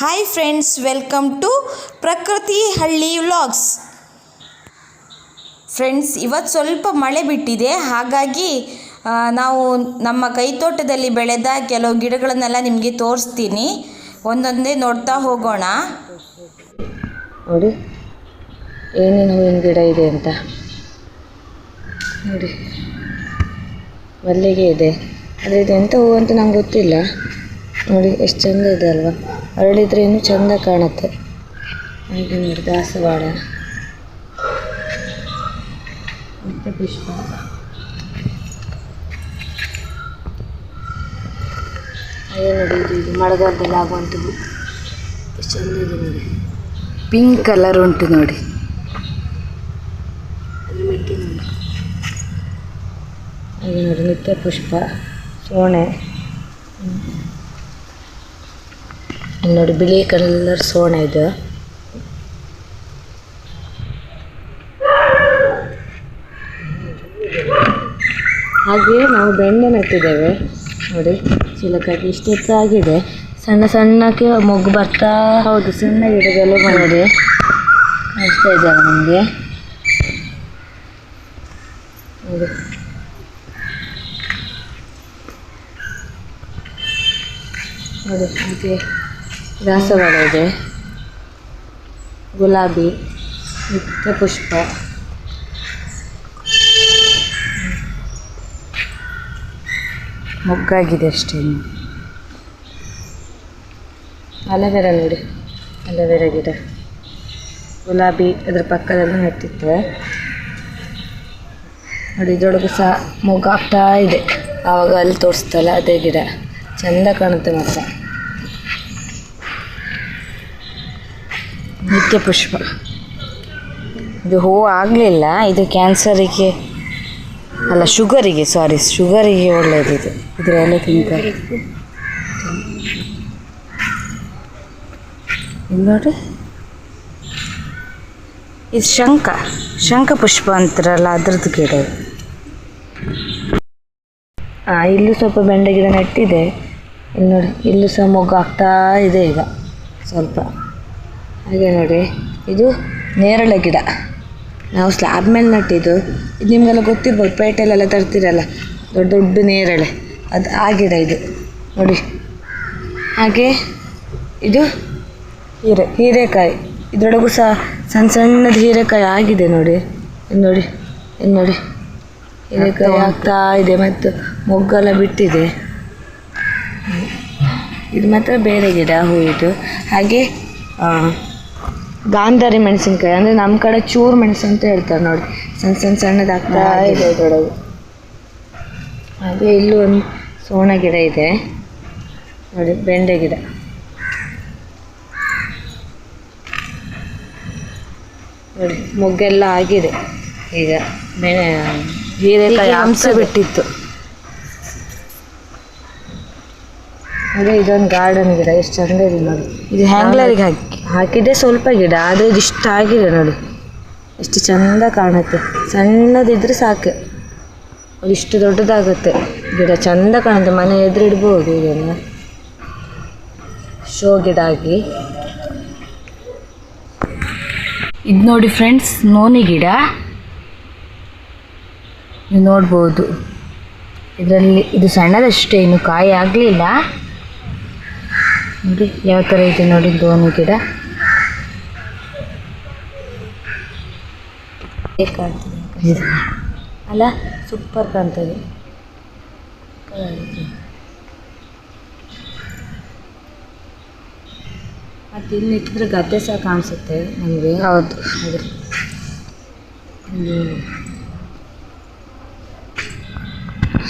Hi friends welcome to ಪ್ರಕೃತಿ ಹಳ್ಳಿ vlogs friends ಇವತ್ತು ಸ್ವಲ್ಪ ಮಳೆ ಬಿಟ್ಟಿದೆ. ಹಾಗಾಗಿ ನಾವು ನಮ್ಮ ಕೈತೋಟದಲ್ಲಿ ಬೆಳೆದ ಕೆಲವು ಗಿಡಗಳನ್ನೆಲ್ಲ ನಿಮಗೆ ತೋರಿಸ್ತೀನಿ. ಒಂದೊಂದೇ ನೋಡ್ತಾ ಹೋಗೋಣ. ನೋಡಿ, ಏನೇನು ಹೂವಿನ ಗಿಡ ಇದೆ ಅಂತ. ನೋಡಿ, ಮಲ್ಲಿಗೆ ಇದೆ. ಅದೇ ಇದೆ ಎಂಥ ಹೂವು ಅಂತ ನಂಗೆ ಗೊತ್ತಿಲ್ಲ. ನೋಡಿ, ಎಷ್ಟು ಚೆಂದ ಇದೆ ಅಲ್ವಾ? ಅರಳಿದ್ರೆ ಇನ್ನೂ ಚಂದ ಕಾಣುತ್ತೆ. ಹಾಗೆ ನೋಡಿ ದಾಸವಾಳ ಮತ್ತೆ ಪುಷ್ಪ. ಅದೇ ನೋಡಿ ಇದು ಇದು ಮಳೆಗಾಲದಲ್ಲಿ ಆಗುವಂಥದ್ದು. ಎಷ್ಟು ಚಂದ ಇದೆ ನೋಡಿ. ಪಿಂಕ್ ಕಲರ್ ಉಂಟು ನೋಡಿ. ಮೆಟ್ಟಿ ನೋಡಿ. ಹಾಗೆ ನೋಡಿ ನಿತ್ಯ ಪುಷ್ಪ ಸೋಣೆ. ನೋಡಿ ಬಿಳಿ ಕಲರ್ ಸೋಣ ಇದು. ಹಾಗೆ ನಾವು ಬೆಣ್ಣೆ ನೆಟ್ಟಿದ್ದೇವೆ ನೋಡಿ, ಚೀಲಕ್ಕಾಗಿ ಇಷ್ಟು ಆಗಿದೆ ಸಣ್ಣ ಸಣ್ಣಕ್ಕೆ ಮೊಗ್ಗು ಬರ್ತಾ ಹೌದು, ಸಣ್ಣ ಗಿಡಗಳು ಬಂದಿದೆ. ಕಾಣಿಸ್ತಾ ಇದ್ದಾವೆ ನಮಗೆ? ನೋಡಿ, ಹಾಗೆ ದಾಸವಾಳ ಇದೆ ಗುಲಾಬಿ ನಿತ್ಯ ಪುಷ್ಪ ಮೊಗ್ಗಾಗಿದೆ ಅಷ್ಟೇ ಅಲವೆರ ನೋಡಿ, ಅಲವೆರಾ ಗಿಡ. ಗುಲಾಬಿ ಅದ್ರ ಪಕ್ಕದಲ್ಲಿ ನೆಟ್ಟಿತ್ತು. ನೋಡಿ, ಇದ್ರೊಳಗೆ ಸಹ ಮೊಗ್ಗಾಗ್ತಾ ಇದೆ. ಆವಾಗ ಅಲ್ಲಿ ತೋರಿಸ್ತಲ್ಲ ಅದೇ ಗಿಡ. ಚೆಂದ ಕಾಣುತ್ತೆ ಮಾತ್ರ. ನಿತ್ಯ ಪುಷ್ಪ ಇದು ಹೂವು ಆಗಲಿಲ್ಲ, ಇದು ಕ್ಯಾನ್ಸರಿಗೆ, ಅಲ್ಲ ಶುಗರಿಗೆ ಸಾರಿ ಶುಗರಿಗೆ ಒಳ್ಳೆಯದಿದೆ ಇದು ಇದರ ಎಲೆ ತಿಂತಾರೆ ನೋಡಿ ಇದು ಶಂಖ ಶಂಖ ಪುಷ್ಪ ಅಂತಾರಲ್ಲ, ಅದ್ರದ್ದು ಗಿಡ ಹಾಂ ಇಲ್ಲೂ ಸ್ವಲ್ಪ ಬೆಂಡೆ ಗಿಡ ನೆಟ್ಟಿದೆ. ಇಲ್ಲಿ ನೋಡಿ ಇಲ್ಲೂ ಸಹ ಮೊಗ್ಗು ಆಗ್ತಾ ಇದೆ ಈಗ, ಸ್ವಲ್ಪ. ಹಾಗೆ ನೋಡಿ ಇದು ನೇರಳೆ ಗಿಡ. ನಾವು ಸ್ಲ್ಯಾಬ್ ಮೇಲೆ ನಟ್ಟಿದ್ದು. ಇದು ನಿಮಗೆಲ್ಲ ಗೊತ್ತಿರ್ಬೋದು ಪೇಟೆಲೆಲ್ಲ ತರ್ತೀರಲ್ಲ ದೊಡ್ಡ ದೊಡ್ಡ ನೇರಳೆ. ಅದು ಆ ಗಿಡ ಇದು. ನೋಡಿ. ಹಾಗೆ ಇದು ಹೀರೆ ಹೀರೆಕಾಯಿ. ಇದರೊಳಗೂ ಸಹ ಸಣ್ಣ ಸಣ್ಣದು ಹೀರೆಕಾಯಿ ಆಗಿದೆ ನೋಡಿ. ಇನ್ನು ನೋಡಿ ಇನ್ನು ನೋಡಿ. ಹೀರೆಕಾಯಿ ಆಗ್ತಾ ಇದೆ ಮತ್ತು ಮೊಗ್ಗೆಲ್ಲ ಬಿಟ್ಟಿದೆ. ಇದು ಮಾತ್ರ ಬೇರೆ ಗಿಡ ಹೂವಿದು ಹಾಗೆ ಗಾಂಧಾರಿ ಮೆಣಸಿನ್ಕಾಯಿ ಅಂದರೆ ನಮ್ಮ ಕಡೆ ಚೂರು ಮೆಣಸು ಅಂತ ಹೇಳ್ತಾರೆ ನೋಡಿ. ಸಣ್ಣ ಸಣ್ಣ ಸಣ್ಣದಾಗ್ತಾ ಇದೆ. ಇದರೊಳಗೆ ಹಾಗೆ ಇಲ್ಲೂ ಒಂದು ಸೋಣ ಗಿಡ ಇದೆ. ನೋಡಿ ಬೆಂಡೆ ಗಿಡ. ನೋಡಿ ಮೊಗ್ಗೆಲ್ಲ ಆಗಿದೆ. ಈಗ ಬೆಳೆ ಹೀರೆಕಾಯಿ ಅಂಶ ಬಿಟ್ಟಿತ್ತು. ಅದೇ ಇದೊಂದು ಗಾರ್ಡನ್ ಗಿಡ ಎಷ್ಟು ಚಂದ ಇದೆ ನೋಡಿ. ಇದು ಹ್ಯಾಂಗ್ಲರಿಗೆ ಹಾಕಿ ಹಾಕಿದ್ದೆ ಸ್ವಲ್ಪ ಗಿಡ ಆದರೆ ಇದು ಇಷ್ಟ ಆಗಿದೆ ನೋಡಿ. ಎಷ್ಟು ಚಂದ ಕಾಣುತ್ತೆ. ಸಣ್ಣದಿದ್ರೆ ಸಾಕು. ಇಷ್ಟು ದೊಡ್ಡದಾಗುತ್ತೆ. ಗಿಡ ಚಂದ ಕಾಣುತ್ತೆ. ಮನೆ ಎದುರಿಡ್ಬೋದು ಇದನ್ನು ಶೋ ಗಿಡ ಆಗಿ. ಇದು ನೋಡಿ ಫ್ರೆಂಡ್ಸ್, ನೋನಿ ಗಿಡ. ನೀವು ನೋಡ್ಬೋದು. ಇದರಲ್ಲಿ ಇದು ಸಣ್ಣದಷ್ಟೇ, ಇನ್ನು ಕಾಯಿ ಆಗಲಿಲ್ಲ. ನೋಡಿ ಯಾವ ಥರ ಇದೆ ನೋಡಿ ದೋಣಿ ಗಿಡ. ಕಾಣ್ತದೆ. ಅಲ್ಲ ಸೂಪರ್ ಕಾಣ್ತದೆ. ಮತ್ತು ಇಲ್ಲಿ ಇಟ್ಟಿದ್ರೆ ಗದ್ದೆ ಸಹ ಕಾಣಿಸುತ್ತೆ ನಮಗೆ. ಹೌದು. ಅದೇ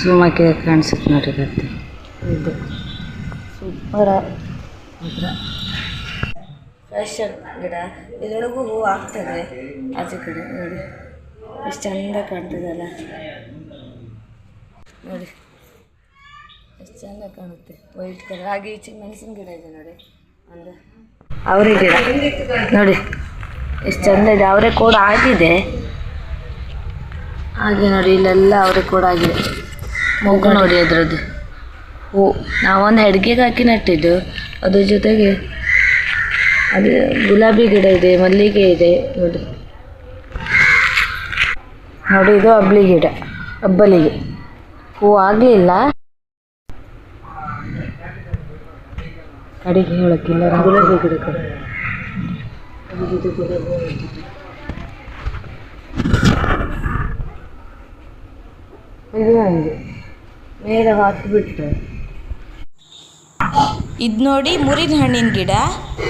ಸೋಮಕ್ಕೆ ಕಾಣಿಸುತ್ತೆ ನೋಡಿ ಗದ್ದೆ. ಇದು. ಸೂಪರ ಫ್ರೆಶ್ ಗಿಡ ಇದರೊಳಗೂ ಹೂವು ಆಗ್ತದೆ. ಆಚೆ ಕಡೆ ನೋಡಿ. ಎಷ್ಟು ಚಂದ ಕಾಣ್ತದಲ್ಲ. ನೋಡಿ. ಎಷ್ಟು ಚಂದ ಕಾಣುತ್ತೆ. ವೈಟ್ ಕಲರ್ ಹಾಗೆ ಈಚೆ ಮೆಣಸಿನ ಗಿಡ ಇದೆ ನೋಡಿ. ಅಂದ್ರೆ ಅವರೇ ಗಿಡ. ನೋಡಿ. ಎಷ್ಟು ಚಂದ ಇದೆ. ಅವರೇ ಕೂಡ ಆಗಿದೆ. ಹಾಗೆ ನೋಡಿ ಇಲ್ಲೆಲ್ಲ ಅವರೇ ಕೂಡ ಆಗಿದೆ. ಮೊಗ್ಗು ನೋಡಿ ಅದರದ್ದು. ಹೂ ನಾವೊಂದು ಅಡುಗೆಗೆ ಹಾಕಿ ನಟ್ಟಿದ್ದು. ಅದ್ರ ಜೊತೆಗೆ ಅದು ಗುಲಾಬಿ ಗಿಡ ಇದೆ, ಮಲ್ಲಿಗೆ ಇದೆ, ನೋಡಿ. ನೋಡಿ, ಇದು ಅಬ್ಲಿ ಗಿಡ ಅಬ್ಬಲಿಗೆ ಹೂ, ಆಗಲಿಲ್ಲ. ಕಡೆಗೆ ಹೇಳಕ್ಕಿಲ್ಲ ಗುಲಾಬಿ ಗಿಡ ಕಡೆ. ಇದು ಹಂಗೆ ಮೇಲೆ ಹಾಕಿಬಿಟ್ಟು. ಇದು ನೋಡಿ ಮುರಿನ ಹಣ್ಣಿನ ಗಿಡ.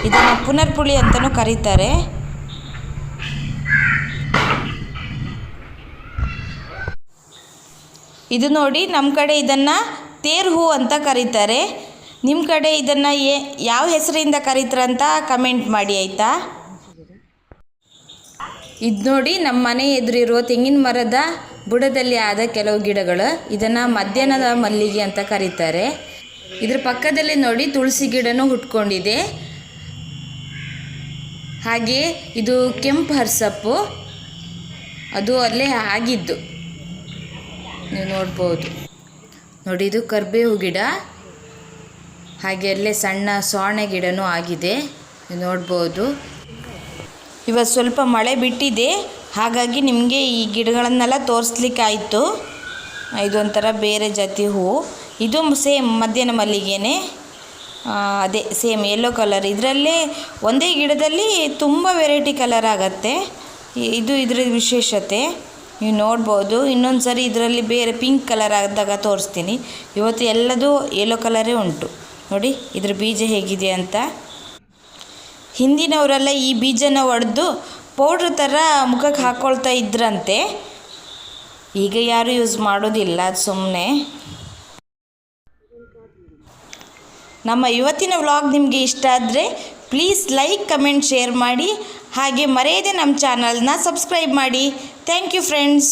ಇದನ್ನು ಪುನರ್ಪುಳಿ ಅಂತಲೂ ಕರೀತಾರೆ. ಇದು ನೋಡಿ ನಮ್ಮ ಕಡೆ ಇದನ್ನು ತೇರು ಹೂ ಅಂತ ಕರೀತಾರೆ. ನಿಮ್ಮ ಕಡೆ ಇದನ್ನು ಯಾವ ಹೆಸರಿಂದ ಅಂತ ಕಮೆಂಟ್ ಮಾಡಿ, ಆಯಿತಾ? ಇದು ನೋಡಿ ನಮ್ಮ ಮನೆ ಎದುರಿರುವ ತೆಂಗಿನ ಮರದ ಬುಡದಲ್ಲಿ ಆದ ಕೆಲವು ಗಿಡಗಳು. ಇದನ್ನು ಮಧ್ಯಾಹ್ನದ ಮಲ್ಲಿಗೆ ಅಂತ ಕರೀತಾರೆ. ಇದ್ರ ಪಕ್ಕದಲ್ಲಿ ನೋಡಿ ತುಳಸಿ ಗಿಡನೂ ಹುಟ್ಕೊಂಡಿದೆ. ಹಾಗೆ ಇದು ಕೆಂಪು ಹರ್ಸಪ್ಪು. ಅದು ಅಲ್ಲೇ ಆಗಿದ್ದು. ನೀವು ನೋಡ್ಬೋದು. ನೋಡಿ ಇದು ಕರ್ಬೇವು ಗಿಡ. ಹಾಗೆ ಅಲ್ಲೇ ಸಣ್ಣ ಸೋಣೆ ಗಿಡನೂ ಆಗಿದೆ. ನೀವು ನೋಡ್ಬೋದು. ಇವತ್ತು ಸ್ವಲ್ಪ ಮಳೆ ಬಿಟ್ಟಿದೆ. ಹಾಗಾಗಿ ನಿಮಗೆ ಈ ಗಿಡಗಳನ್ನೆಲ್ಲ ತೋರಿಸ್ಲಿಕ್ಕಾಯಿತು. ಇದೊಂಥರ ಬೇರೆ ಜಾತಿ ಹೂವು ಇದು ಸೇಮ್ ಮಧ್ಯಾಹ್ನ ಮಲ್ಲಿಗೆನೇ. ಅದೇ ಸೇಮ್ ಯೆಲ್ಲೋ ಕಲರ್ ಇದರಲ್ಲೇ ಒಂದೇ ಗಿಡದಲ್ಲಿ ತುಂಬ ವೆರೈಟಿ ಕಲರ್ ಆಗುತ್ತೆ. ಇದು ಇದರ ವಿಶೇಷತೆ. ನೀವು ನೋಡ್ಬೋದು. ಇನ್ನೊಂದು ಸರಿ ಇದರಲ್ಲಿ ಬೇರೆ ಪಿಂಕ್ ಕಲರ್ ಆದಾಗ ತೋರಿಸ್ತೀನಿ. ಇವತ್ತು ಎಲ್ಲದೂ ಯೆಲ್ಲೋ ಕಲರೇ ಉಂಟು. ನೋಡಿ, ಇದ್ರ ಬೀಜ ಹೇಗಿದೆ ಅಂತ. ಹಿಂದಿನವರೆಲ್ಲ ಈ ಬೀಜನ ಒಡೆದು ಪೌಡ್ರ್ ಥರ ಮುಖಕ್ಕೆ ಹಾಕ್ಕೊಳ್ತಾ ಇದ್ರಂತೆ. ಈಗ ಯಾರು ಯೂಸ್ ಮಾಡೋದಿಲ್ಲ ಸುಮ್ಮನೆ ನಮ್ಮ ಇವತ್ತಿನ ವ್ಲಾಗ್ ನಿಮಗೆ ಇಷ್ಟ ಆದರೆ ಪ್ಲೀಸ್ ಲೈಕ್ ಕಮೆಂಟ್ ಶೇರ್ ಮಾಡಿ. ಹಾಗೆ ಮರೆಯದೆ ನಮ್ಮ ಚಾನಲ್ನ ಸಬ್ಸ್ಕ್ರೈಬ್ ಮಾಡಿ. Thank you friends